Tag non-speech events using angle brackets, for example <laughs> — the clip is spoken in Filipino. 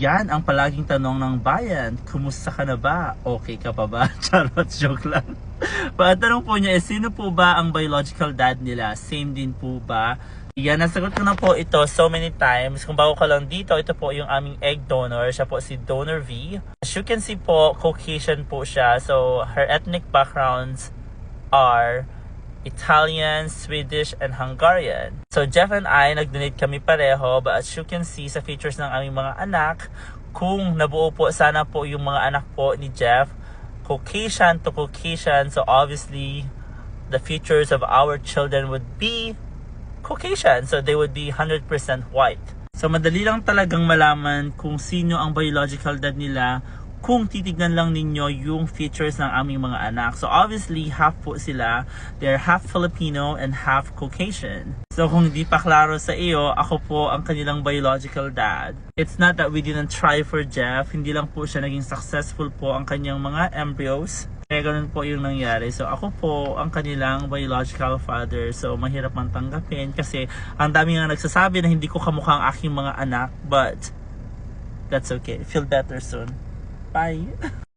Yan ang palaging tanong ng bayan. Kumusta ka na ba? Okay ka pa ba? <laughs> Charot, joke lang. Pagtanong po niya is, sino po ba ang biological dad nila? Same din po ba? Yan, nasagot ko na po ito so many times. Kung bago ka lang dito, ito po yung aming egg donor. Siya po si Donor V. As you can see po, Caucasian po siya. So, her ethnic backgrounds are Italian, Swedish, and Hungarian. So Jeff and I, nag-donate kami pareho but as you can see sa features ng aming mga anak, kung nabuo po sana po yung mga anak po ni Jeff, Caucasian to Caucasian, so obviously the features of our children would be Caucasian, so they would be 100% white. So madali lang talagang malaman kung sino ang biological dad nila kung titignan lang ninyo yung features ng aming mga anak. So obviously, half po sila. They're half Filipino and half Caucasian. So kung hindi pa klaro sa iyo, ako po ang kanilang biological dad. It's not that we didn't try for Jeff. Hindi lang po siya naging successful po ang kanyang mga embryos. Kaya ganun po yung nangyari. So ako po ang kanilang biological father. So mahirap man tanggapin kasi ang dami nga nagsasabi na hindi ko kamukha ang aking mga anak. But that's okay. Feel better soon. ไป